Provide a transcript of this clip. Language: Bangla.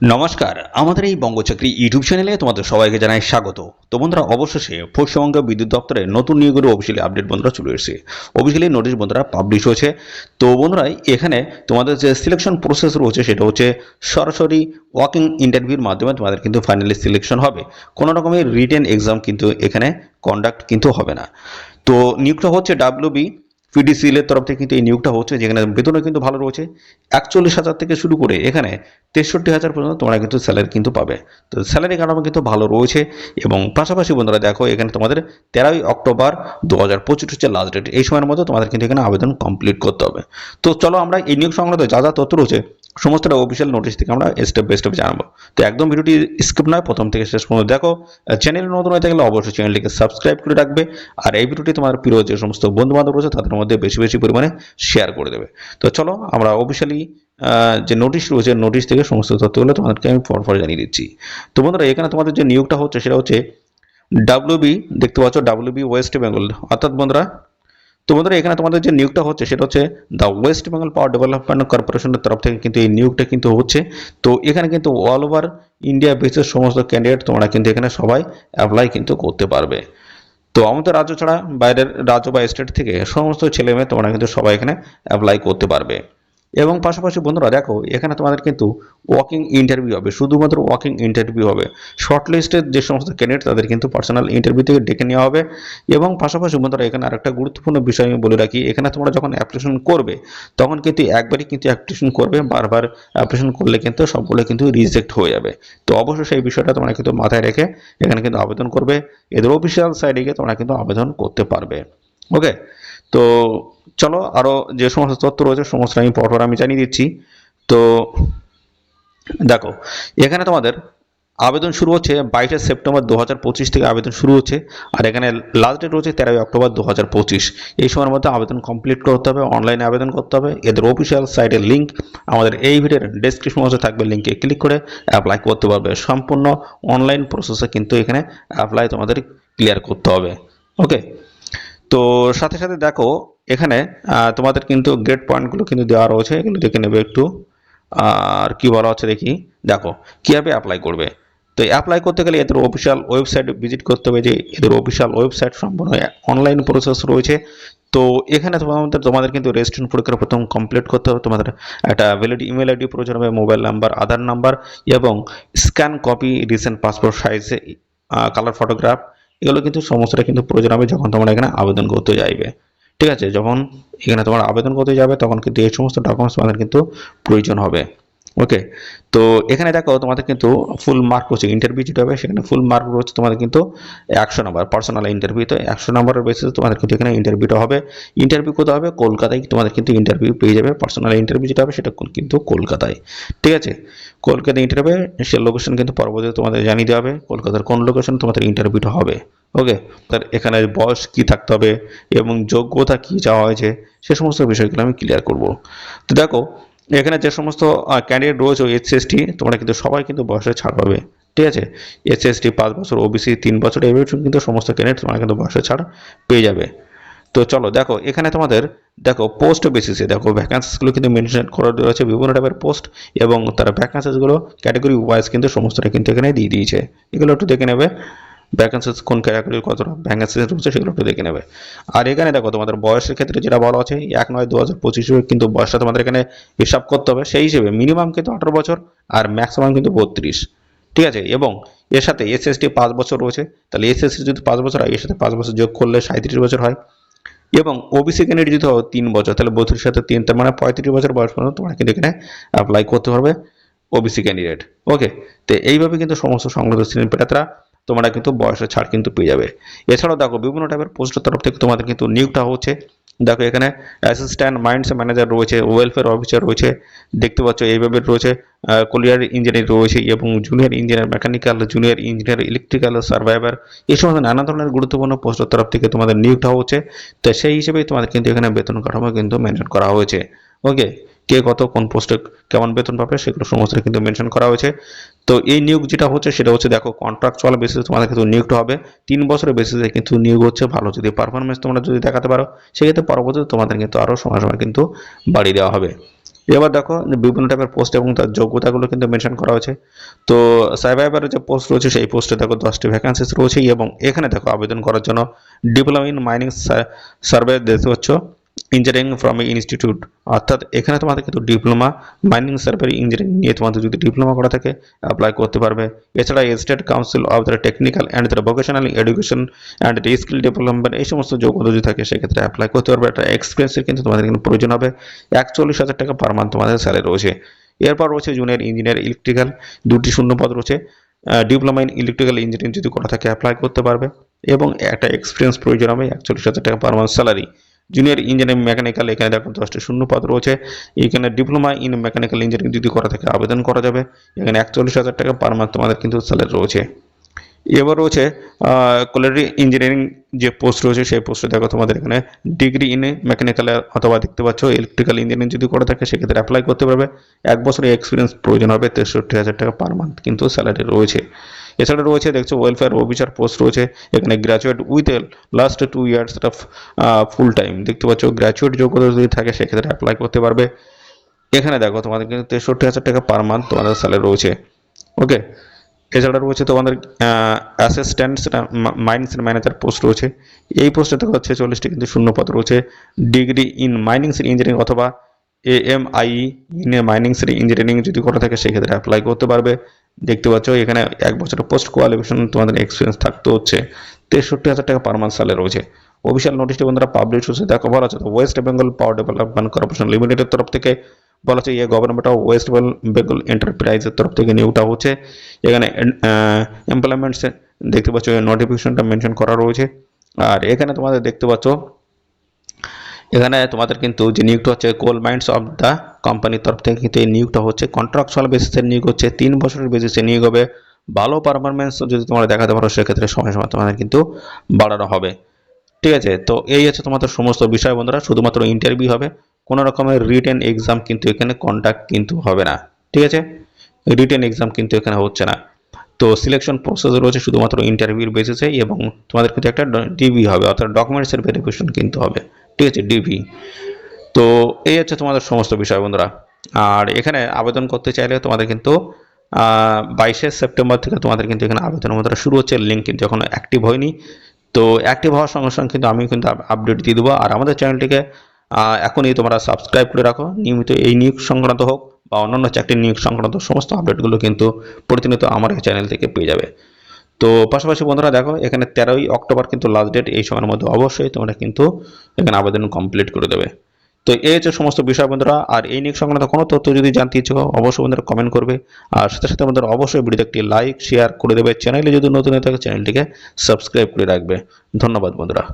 নমস্কার, আমাদের এই বঙ্গচাকরি ইউটিউব চ্যানেলে তোমাদের সবাইকে জানাই স্বাগত। তো বন্ধুরা, অবশেষে পশ্চিমবঙ্গ বিদ্যুৎ দপ্তরে নতুন নিয়োগের অফিসিয়ালি আপডেট বন্ধুরা চলে এসেছে। অফিসিয়ালি নোটিশ বন্ধুরা পাবলিশ হয়েছে। তো বন্ধুরা, এখানে তোমাদের যে সিলেকশন প্রসেস রয়েছে সেটা হচ্ছে সরাসরি ওয়াকিং ইন্টারভিউর মাধ্যমে তোমাদের কিন্তু ফাইনালি সিলেকশন হবে। কোনো রকমের রিটেন এক্সাম কিন্তু এখানে কন্ডাক্ট কিন্তু হবে না। তো নিয়োগটা হচ্ছে ডাব্লিউবি পিডিসিএল এর তরফ থেকে কিন্তু এই নিয়োগটা হচ্ছে, যেখানে বেতনও কিন্তু ভালো রয়েছে। একচল্লিশ হাজার থেকে শুরু করে এখানে তেষট্টি হাজার পর্যন্ত তোমরা কিন্তু স্যালারি কিন্তু পাবে। তো স্যালারি কাঠামো কিন্তু ভালো রয়েছে এবং পাশাপাশি বন্ধুরা দেখো, এখানে তোমাদের তেরোই অক্টোবর দু হাজার পঁচিশ হচ্ছে লাস্ট ডেট এই সময়ের মধ্যে তোমাদের কিন্তু এখানে আবেদন কমপ্লিট করতে হবে। তো চলো আমরা এই নিয়োগ সংক্রান্ত যা যা তথ্য রয়েছে, সমস্তটা অফিসিয়াল নোটিশ থেকে আমরা স্টেপ বাই স্টেপ জানাব। তো একদম ভিডিওটি স্কিপ নয়, প্রথম থেকে শেষ পর্যন্ত দেখো। চ্যানেল নতুন হয়ে থাকলে অবশ্যই চ্যানেলটিকে সাবস্ক্রাইব করে রাখবে। আর এই ভিডিওটি তোমার প্রিয় যে সমস্ত বন্ধু বান্ধব রয়েছে, তাদের মধ্যে বেশি বেশি পরিমাণে শেয়ার করে দেবে। তো চলো আমরা অফিসিয়ালি যে নোটিশ রয়েছে নোটিশ থেকে সমস্ত তথ্যগুলো তোমাদেরকে আমি পরপর জানিয়ে দিচ্ছি। তো বন্ধুরা, এখানে তোমাদের যে নিয়োগটা হচ্ছে, সেটা হচ্ছে ডাব্লিউবি দেখতে পাচ্ছ ডাব্লিউবি ওয়েস্ট বেঙ্গল অর্থাৎ বন্ধুরা, তো বন্ধুরা, এখানে তোমাদের যে নিয়োগটা হচ্ছে, সেটা হচ্ছে the West Bengal power development কর্পোরেশনের তরফ থেকে কিন্তু এই নিয়োগটা কিন্তু হচ্ছে। তো এখানে কিন্তু অল ওভার ইন্ডিয়া বেসের সমস্ত ক্যান্ডিডেট তোমরা কিন্তু এখানে সবাই অ্যাপ্লাই কিন্তু করতে পারবে। তো আমাদের রাজ্য ছাড়া বাইরের রাজ্য বা স্টেট থেকে সমস্ত ছেলে মেয়ে তোমরা কিন্তু সবাই এখানে অ্যাপ্লাই করতে পারবে। এবং পাশাপাশি বন্ধুরা দেখো, এখানে তোমাদের কিন্তু ওয়াকিং ইন্টারভিউ হবে, শুধুমাত্র ওয়াকিং ইন্টারভিউ হবে। শর্ট লিস্টের যে সমস্ত ক্যান্ডিডেট তাদের কিন্তু পার্সোনাল ইন্টারভিউ থেকে ডেকে নেওয়া হবে। এবং পাশাপাশি বন্ধুরা, এখানে আরেকটা গুরুত্বপূর্ণ বিষয় আমি বলে রাখি, এখানে তোমরা যখন অ্যাপ্লিকেশন করবে, তখন কিন্তু একবারই কিন্তু অ্যাপ্লিকেশন করবে, বারবার অ্যাপ্লিকেশন করলে কিন্তু সবগুলো কিন্তু রিজেক্ট হয়ে যাবে। তো অবশ্যই সেই বিষয়টা তোমরা কিন্তু মাথায় রেখে এখানে কিন্তু আবেদন করবে। এদের অফিসিয়াল সাইডে গিয়ে তোমরা কিন্তু আবেদন করতে পারবে। ওকে তো চলো আরও যে সমস্ত তথ্য রয়েছে, সমস্ত আমি পরপর আমি জানিয়ে দিচ্ছি। তো দেখো, এখানে তোমাদের আবেদন শুরু হচ্ছে বাইশে সেপ্টেম্বর দু হাজার পঁচিশ থেকে আবেদন শুরু হচ্ছে, আর এখানে লাস্ট ডেট রয়েছে তেরোই অক্টোবর দু হাজার পঁচিশ। এই সময়ের মধ্যে আবেদন কমপ্লিট করতে হবে অনলাইনে আবেদন করতে হবে। এদের অফিসিয়াল সাইটের লিঙ্ক আমাদের এই ভিডিওর ডেসক্রিপশন বক্সে থাকবে লিঙ্কে ক্লিক করে অ্যাপ্লাই করতে পারবে। সম্পূর্ণ অনলাইন প্রসেসে কিন্তু এখানে অ্যাপ্লাই তোমাদের ক্লিয়ার করতে হবে। ওকে তো সাথে সাথে দেখো, এখানে তোমাদের কিন্তু গ্রেড পয়েন্টগুলো কিন্তু দেওয়া রয়েছে, এগুলো দেখে নেবে একটু। আর কি বলা হচ্ছে দেখি, দেখো, কীভাবে অ্যাপ্লাই করবে? তো অ্যাপ্লাই করতে গেলে এদের অফিসিয়াল ওয়েবসাইট ভিজিট করতে হবে যে, এদের অফিসিয়াল ওয়েবসাইট সম্পূর্ণ অনলাইন প্রসেস রয়েছে। তো এখানে তোমাদের তোমাদের কিন্তু রেজিস্ট্রেশন প্রক্রিয়া প্রথম কমপ্লিট করতে হবে। তোমাদের একটা ভ্যালিড ইমেল আইডি প্রয়োজন হবে মোবাইল নাম্বার আধার নাম্বার এবং স্ক্যান কপি রিসেন্ট পাসপোর্ট সাইজে কালার ফটোগ্রাফ এগুলো কিন্তু সমস্যাটা কিন্তু প্রয়োজন হবে যখন তোমরা এখানে আবেদন করতে যাইবে। ঠিক আছে? যখন এখানে তোমার আবেদন করতে যাবে, তখন কিন্তু এই সমস্ত ডকুমেন্টস তোমাদের কিন্তু প্রয়োজন হবে। ওকে তো এখানে দেখো তোমাদের কিন্তু ফুল মার্ক রয়েছে ইন্টারভিউ যেটা হবে সেখানে ফুল মার্ক রয়েছে তোমাদের কিন্তু একশো নম্বর পার্সোনাল ইন্টারভিউ তো একশো নম্বরের বেসিসে তোমাদের কিন্তু এখানে ইন্টারভিউটা হবে। ইন্টারভিউ কোথাও হবে? কলকাতায় তোমাদের কিন্তু ইন্টারভিউ পেয়ে যাবে। পার্সোনাল ইন্টারভিউ যেটা হবে সেটা কিন্তু কলকাতায়। ঠিক আছে? কলকাতায় ইন্টারভিউ সে লোকেশন কিন্তু পরবর্তীতে তোমাদের জানিয়ে দেওয়া হবে, কলকাতার কোন লোকেশন তোমাদের ইন্টারভিউটা হবে। ওকে তার এখানে বয়স কি থাকতে হবে এবং যোগ্যতা কি চাওয়া হয়েছে, সে সমস্ত বিষয়গুলো আমি ক্লিয়ার করব। তো দেখো এখানে যে সমস্ত ক্যান্ডিডেট রয়েছে এইচএসটি তোমরা কিন্তু সবাই কিন্তু বয়সে ছাড় পাবে। ঠিক আছে? এসএসটি পাঁচ বছর ওবিসি তিন বছর এভাবে কিন্তু সমস্ত ক্যান্ডিডেট তোমরা কিন্তু বয়সে ছাড় পেয়ে যাবে। তো চলো, দেখো, এখানে তোমাদের, দেখো পোস্ট বেসিসে দেখো ভ্যাকান্সিসগুলো কিন্তু মেনশন করা রয়েছে বিভিন্ন টাইপের পোস্ট এবং তারা ভ্যাকান্সিসগুলো ক্যাটাগরি ওয়াইজ কিন্তু সমস্তটা কিন্তু এখানে দিয়ে দিয়েছে। এগুলো একটু দেখে নেবে। ভ্যাকান্সিস কোন ক্যাটাগরির কতটা ভ্যাকান্সিস রয়েছে সেগুলো একটু দেখে নেবে। আর এখানে দেখো, তোমাদের বয়সের ক্ষেত্রে যেটা বলা আছে, এক নয় দু হাজার পঁচিশে কিন্তু বয়সটা তোমাদের এখানে হিসাব করতে হবে। সেই হিসেবে মিনিমাম কিন্তু আঠারো বছর আর ম্যাক্সিমাম কিন্তু বত্রিশ। ঠিক আছে? এবং এর সাথে এসএসটি পাঁচ বছর রয়েছে। তাহলে এসএসটি যদি পাঁচ বছর হয়, এর সাথে পাঁচ বছর যোগ করলে সাঁত্রিশ বছর হয়। এবং ওবিসি ক্যান্ডিডেট যদি হয়, তিন বছর। তাহলে বত্রিশ সাথে তিন, তার মানে পঁয়ত্রিশ বছর বয়স পর্যন্ত তোমরা কিন্তু এখানে অ্যাপ্লাই করতে পারবে ওবিসি ক্যান্ডিডেট ওকে তো এইভাবে কিন্তু সমস্ত সংগ্রহ শ্রেণির প্রার্থীরা তোমরা কিন্তু বয়সের ছাড় কিন্তু পেয়ে যাবে। এছাড়াও দেখো বিভিন্ন টাইপের পোস্টের তরফ থেকে তোমাদের কিন্তু নিয়োগটা হচ্ছে। দেখো এখানে অ্যাসিস্ট্যান্ট মাইন্ডস ম্যানেজার রয়েছে ওয়েলফেয়ার অফিসার রয়েছে, দেখতে পাচ্ছ এইভাবে রয়েছে কুলিয়ার ইঞ্জিনিয়ার রয়েছে এবং junior engineer mechanical junior engineer electrical surveyor এই সমস্ত নানা ধরনের গুরুত্বপূর্ণ পোস্টের তরফ থেকে তোমাদের নিয়োগটা হচ্ছে। তো সেই হিসেবেই তোমাদের কিন্তু এখানে বেতন কাঠামো কিন্তু মেনশন করা হয়েছে। ওকে কে কত, কোন পোস্টে কেমন বেতন পাবে, সেগুলো সমস্ত কিন্তু মেনশন করা হয়েছে। তো এই নিয়োগ যেটা হচ্ছে, সেটা হচ্ছে দেখো কন্ট্রাকচুয়াল বেসিসে তোমাদের কিন্তু নিয়োগটা হবে। তিন বছরের বেসিসে কিন্তু নিয়োগ হচ্ছে ভালো। যদি পারফরমেন্স তোমরা যদি দেখাতে পারো, সেক্ষেত্রে পরবর্তীতে তোমাদের কিন্তু আরও সময় সময় কিন্তু বাড়িয়ে দেওয়া হবে। এবার দেখো, বিভিন্ন টাইপের পোস্ট এবং তার যোগ্যতাগুলো কিন্তু মেনশন করা হয়েছে। তো সাইবারের যে পোস্ট রয়েছে, সেই পোস্টে দেখো, দশটি ভ্যাকান্সিস রয়েছে এবং এখানে দেখো, আবেদন করার জন্য ডিপ্লোমা ইন মাইনিং সার্ভে দেখতে পাচ্ছ। ইঞ্জিনিয়ারিং ফ্রম ইনস্টিটিউট অর্থাৎ এখানে তোমাদের কিন্তু ডিপ্লোমা মাইনিং সার্ভে ইঞ্জিনিয়ারিং নিয়ে তোমাদের যদি ডিপ্লোমা করা থাকে অ্যাপ্লাই করতে পারবে। এছাড়া state council of the technical and the vocational education and skill development এই সমস্ত যোগ্যতা যদি থাকে, সেক্ষেত্রে অ্যাপ্লাই করতে পারবে। একটা এক্সপিরিয়েন্সের কিন্তু তোমাদের কিন্তু প্রয়োজন হবে। একচল্লিশ হাজার টাকা পার মান্থ তোমাদের স্যালারি রয়েছে। এরপর রয়েছে জুনিয়র ইঞ্জিনিয়ার ইলেকট্রিক্যাল দুটি শূন্য পদ রয়েছে। ডিপ্লোমা ইন ইলেকট্রিক্যাল ইঞ্জিনিয়ারিং যদি করা থাকে অ্যাপ্লাই করতে পারবে। এবং একটা এক্সপিরিয়েন্স প্রয়োজন হবে, একচল্লিশ হাজার টাকা per month salary junior engineering mechanical এখানে দেখো দশটি শূন্য পদ রয়েছে। এখানে ডিপ্লোমা ইন মেকানিক্যাল ইঞ্জিনিয়ারিং যদি করা থাকে আবেদন করা যাবে। এখানে একচল্লিশ হাজার টাকা পার মান্থ তোমাদের কিন্তু স্যালারি রয়েছে। এবার রয়েছে কোয়ালিটি ইঞ্জিনিয়ারিং যে পোস্ট রয়েছে, সেই পোস্টে দেখো তোমাদের এখানে ডিগ্রি ইন মেকানিক্যাল অথবা দেখতে পাচ্ছ ইলেকট্রিক্যাল ইঞ্জিনিয়ারিং যদি করে থাকে, সেক্ষেত্রে অ্যাপ্লাই করতে পারবে। এক বছরের এক্সপিরিয়েন্স প্রয়োজন হবে তেষট্টি হাজার টাকা পার মান্থ কিন্তু স্যালারি রয়েছে। এছাড়া রয়েছে, দেখছ ওয়েলফেয়ার অফিসার পোস্ট রয়েছে, এখানে graduate with last two years of full time দেখতে পাচ্ছ গ্র্যাজুয়েট যোগ্যতা যদি থাকে, সেক্ষেত্রে অ্যাপ্লাই করতে পারবে। এখানে দেখো, তোমাদের কিন্তু তেষট্টি হাজার টাকা পার মান্থ তোমাদের স্যালারি রয়েছে। ওকে এছাড়া রয়েছে তোমাদের অ্যাসিস্ট্যান্ট মাইনিংস ম্যানেজার পোস্ট রয়েছে। এই পোস্টে দেখা হচ্ছে চল্লিশটি কিন্তু শূন্যপদ রয়েছে। ডিগ্রি ইন মাইনিংস ইঞ্জিনিয়ারিং অথবা A M I in minings engineering যদি করে থাকে, সেক্ষেত্রে অ্যাপ্লাই করতে পারবে। দেখতে পাচ্ছ, এখানে এক বছরের পোস্ট কোয়ালিফিকেশন তোমাদের এক্সপিরিয়েন্স থাকতে হচ্ছে। তেষট্টি হাজার টাকা পার মান্থ স্যালারি রয়েছে। অফিসিয়াল নোটিশটি বন্ধুরা পাবলিশ হচ্ছে। দেখো, বলা আছে West Bengal power development corporation লিমিটেডের তরফ থেকে বলা হচ্ছে ইয়ে গভর্নমেন্ট অফ ওয়েস্ট বেঙ্গল এন্টারপ্রাইজের তরফ থেকে নিয়োগটা হচ্ছে। এখানে এমপ্লয়মেন্টস দেখতে পাচ্ছ নোটিফিকেশনটা মেনশন করা রয়েছে। আর এখানে তোমাদের দেখতে পাচ্ছ এখানে তোমাদের কিন্তু যে নিয়োগটা হচ্ছে কোল মাইন্ডস অফ দ্য কোম্পানির তরফ থেকে কিন্তু এই নিয়োগটা হচ্ছে কন্ট্রাকচুয়াল বেসিসের নিয়োগ হচ্ছে, তিন বছরের বেসিসে নিয়োগ হবে। ভালো পারফরমেন্স যদি তোমরা দেখাতে পারো, সেক্ষেত্রে সময় সময় তোমাদের কিন্তু বাড়ানো হবে। ঠিক আছে, তো এই হচ্ছে তোমাদের সমস্ত বিষয় বন্ধুরা, শুধুমাত্র ইন্টারভিউ হবে। কোনো রকমের রিটেন এক্সাম কিন্তু এখানে কন্ট্যাক্ট কিন্তু হবে না। ঠিক আছে? রিটেন এক্সাম কিন্তু এখানে হচ্ছে না। তো সিলেকশন প্রসেস রয়েছে শুধুমাত্র ইন্টারভিউর বেসিসে এবং তোমাদের কিন্তু একটা ডিভি হবে, অর্থাৎ ডকুমেন্টসের ভেরিফিকেশন কিন্তু হবে। ঠিক আছে ডিভি তো এই হচ্ছে তোমাদের সমস্ত বিষয় বন্ধুরা। আর এখানে আবেদন করতে চাইলে তোমাদের কিন্তু বাইশে সেপ্টেম্বর থেকে তোমাদের কিন্তু এখানে আবেদন বন্ধুরা শুরু হচ্ছে। লিঙ্ক কিন্তু এখনও অ্যাক্টিভ হয়নি। তো অ্যাক্টিভ হওয়ার সঙ্গে সঙ্গে কিন্তু আমি কিন্তু আপডেট দিয়ে দেবো। আর আমাদের চ্যানেলটিকে এখনই তোমরা সাবস্ক্রাইব করে রাখো। নিয়মিত এই নিয়োগ সংক্রান্ত হোক বা অন্যান্য চাকরির নিয়োগ সংক্রান্ত সমস্ত আপডেটগুলো কিন্তু প্রতিনিয়ত আমার চ্যানেল থেকে পেয়ে যাবে। তো পাশাপাশি বন্ধুরা দেখো এখানে তেরোই অক্টোবর কিন্তু লাস্ট ডেট এই সময়ের মধ্যে অবশ্যই তোমরা কিন্তু এখানে আবেদন কমপ্লিট করে দেবে। তো এই হচ্ছে সমস্ত বিষয় বন্ধুরা আর এই নিয়ে সংক্রান্ত কোনো তথ্য যদি জানতে ইচ্ছুক হও, অবশ্যই বন্ধুরা কমেন্ট করবে। আর সাথে সাথে বন্ধুরা অবশ্যই ভিডিওতে একটি লাইক শেয়ার করে দেবে। চ্যানেলে যদি নতুন হয়ে থাকে চ্যানেলটিকে সাবস্ক্রাইব করে রাখবে। ধন্যবাদ বন্ধুরা।